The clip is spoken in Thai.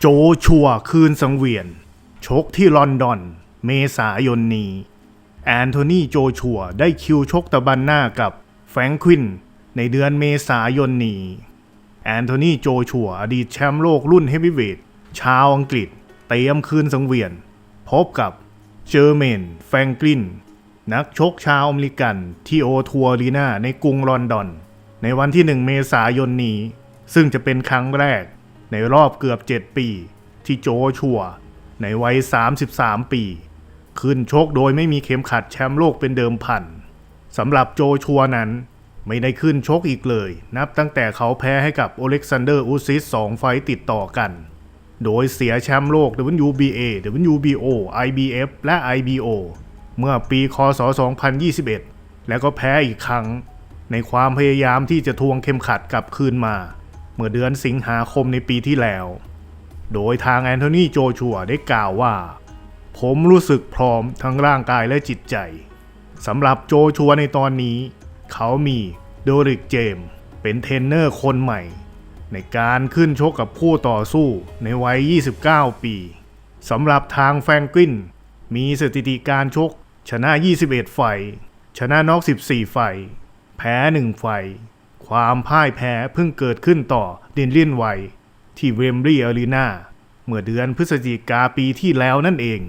โจชัวคืนสังเวียน ชกที่ลอนดอน เมษายนนี้ แอนโทนีโจชัวได้คิวชกตะบันหน้ากับแฟรงควิน ในเดือนเมษายนนี้ แอนโทนีโจชัวอดีตแชมป์โลกรุ่นเฮฟวีเวทชาวอังกฤษเตรียมคืนสังเวียน พบกับเจอร์เมน แฟรงกลิน นักชกชาวอเมริกันที่โอทัวรีนาในกรุงลอนดอน ในวันที่ 1 เมษายนนี้ ซึ่งจะเป็นครั้งแรก ในรอบเกือบ 7 ปี ที่โจชัว ในวัย 33 ปี ขึ้นชกโดยไม่มีเข็มขัดแชมป์โลกเป็นเดิมพันสำหรับโจชัวนั้น ไม่ได้ขึ้นชกอีกเลย นับตั้งแต่เขาแพ้ให้กับโอเล็กซานเดอร์อูซิสสองไฟต์ติดต่อกัน โดยเสียแชมป์โลก WBA WBO IBF และ IBO เมื่อปีคศ 2021 แล้วก็แพ้อีกครั้ง ในความพยายามที่จะทวงเข็มขัดกลับคืนมา เมื่อเดือนสิงหาคมในปีที่แล้ว โดยทางแอนโทนีโจชัวได้กล่าวว่า ผมรู้สึกพร้อมทั้งร่างกายและจิตใจสำหรับโจชัวในตอนนี้ เขามีโดริกเจม เป็นเทรนเนอร์คนใหม่ ในการขึ้นชกกับคู่ต่อสู้ในวัย 29 ปีสำหรับทางแฟรงกินมีสถิติการชกชนะ 21 ไฟ ชนะน็อก 14 ไฟ แพ้ 1 ไฟ ความพ่ายแพ้เพิ่งเกิดขึ้นต่อดินเลียนไวท์ที่เวมบรีย์อารีนาเมื่อเดือนพฤศจิกาปีที่แล้วนั่นเอง